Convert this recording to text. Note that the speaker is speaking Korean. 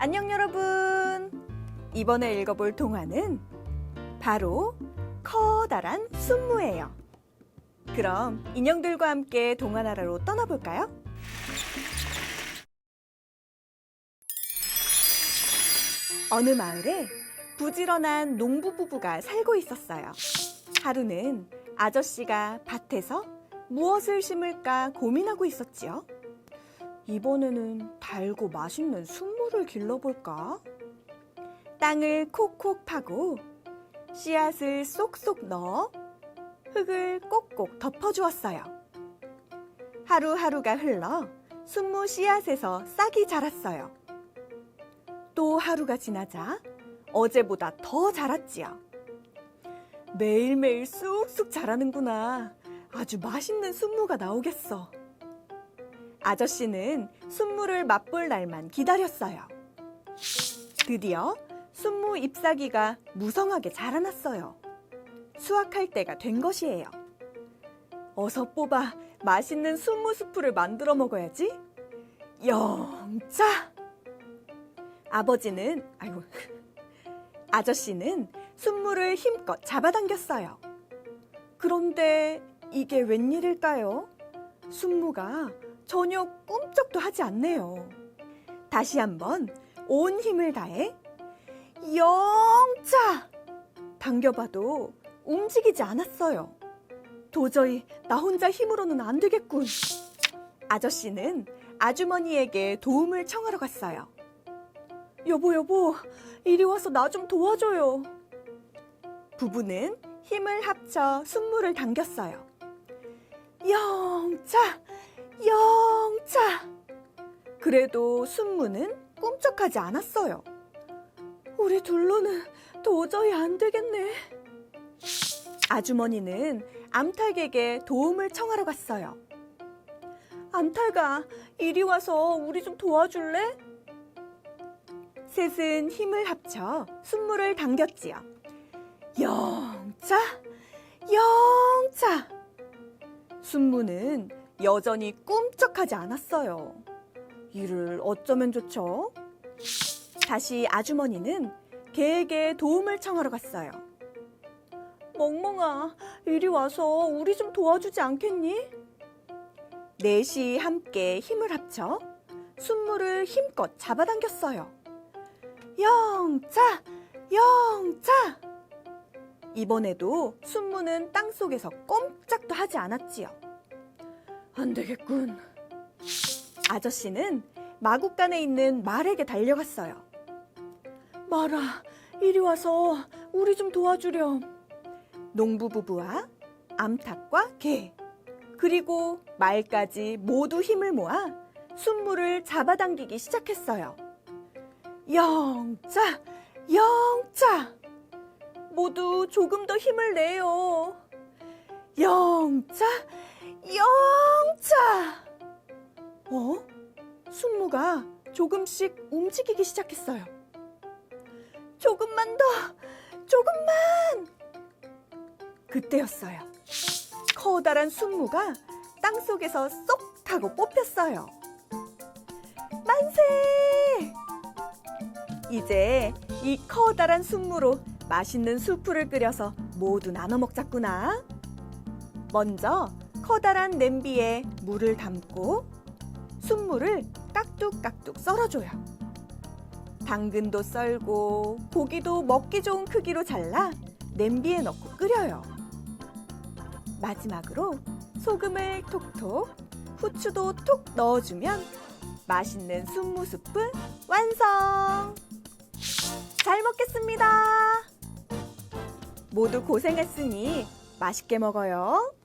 안녕 여러분. 이번에 읽어볼 동화는 바로 커다란 순무예요. 그럼 인형들과 함께 동화 나라로 떠나볼까요? 어느 마을에 부지런한 농부 부부가 살고 있었어요. 하루는 아저씨가 밭에서 무엇을 심을까 고민하고 있었지요. 이번에는 달고 맛있는 순무 를 길러볼까? 땅을 콕콕 파고 씨앗을 쏙쏙 넣어 흙을 꼭꼭 덮어주었어요. 하루하루가 흘러 순무 씨앗에서 싹이 자랐어요. 또 하루가 지나자 어제보다 더 자랐지요. 매일매일 쑥쑥 자라는구나. 아주 맛있는 순무가 나오겠어. 아저씨는 순무를 맛볼 날만 기다렸어요. 드디어 순무 잎사귀가 무성하게 자라났어요. 수확할 때가 된 것이에요. 어서 뽑아 맛있는 순무 수프를 만들어 먹어야지. 영차! 아버지는, 아이고, 아저씨는 순무를 힘껏 잡아당겼어요. 그런데 이게 웬일일까요? 순무가 전혀 꿈쩍도 하지 않네요. 다시 한번 온 힘을 다해 영차 당겨봐도 움직이지 않았어요. 도저히 나 혼자 힘으로는 안 되겠군. 아저씨는 아주머니에게 도움을 청하러 갔어요. 여보, 여보, 이리 와서 나 좀 도와줘요. 부부는 힘을 합쳐 순무를 당겼어요. 영차, 영차. 그래도 순무는 꿈쩍하지 않았어요. 우리 둘로는 도저히 안 되겠네. 아주머니는 암탉에게 도움을 청하러 갔어요. 암탉아, 이리 와서 우리 좀 도와줄래? 셋은 힘을 합쳐 순무를 당겼지요. 영차, 영차. 순무는 여전히 꿈쩍하지 않았어요. 이를 어쩌면 좋죠? 다시 아주머니는 개에게 도움을 청하러 갔어요. 멍멍아, 이리 와서 우리 좀 도와주지 않겠니? 넷이 함께 힘을 합쳐 순무를 힘껏 잡아당겼어요. 영차, 영차! 이번에도 순무는 땅 속에서 꼼짝도 하지 않았지요. 안 되겠군. 아저씨는 마구간에 있는 말에게 달려갔어요. 말아, 이리 와서 우리 좀 도와주렴. 농부 부부와 암탉과 개, 그리고 말까지 모두 힘을 모아 순무를 잡아당기기 시작했어요. 영차, 영차! 모두 조금 더 힘을 내요. 영차, 영차! 어? 순무가 조금씩 움직이기 시작했어요. 조금만 더, 조금만! 그때였어요. 커다란 순무가 땅 속에서 쏙 하고 뽑혔어요. 만세! 이제 이 커다란 순무로 맛있는 수프를 끓여서 모두 나눠 먹자꾸나. 먼저 커다란 냄비에 물을 담고 순무를 깍둑깍둑 썰어줘요. 당근도 썰고 고기도 먹기 좋은 크기로 잘라 냄비에 넣고 끓여요. 마지막으로 소금을 톡톡, 후추도 톡 넣어주면 맛있는 순무 수프 완성! 잘 먹겠습니다. 모두 고생했으니 맛있게 먹어요.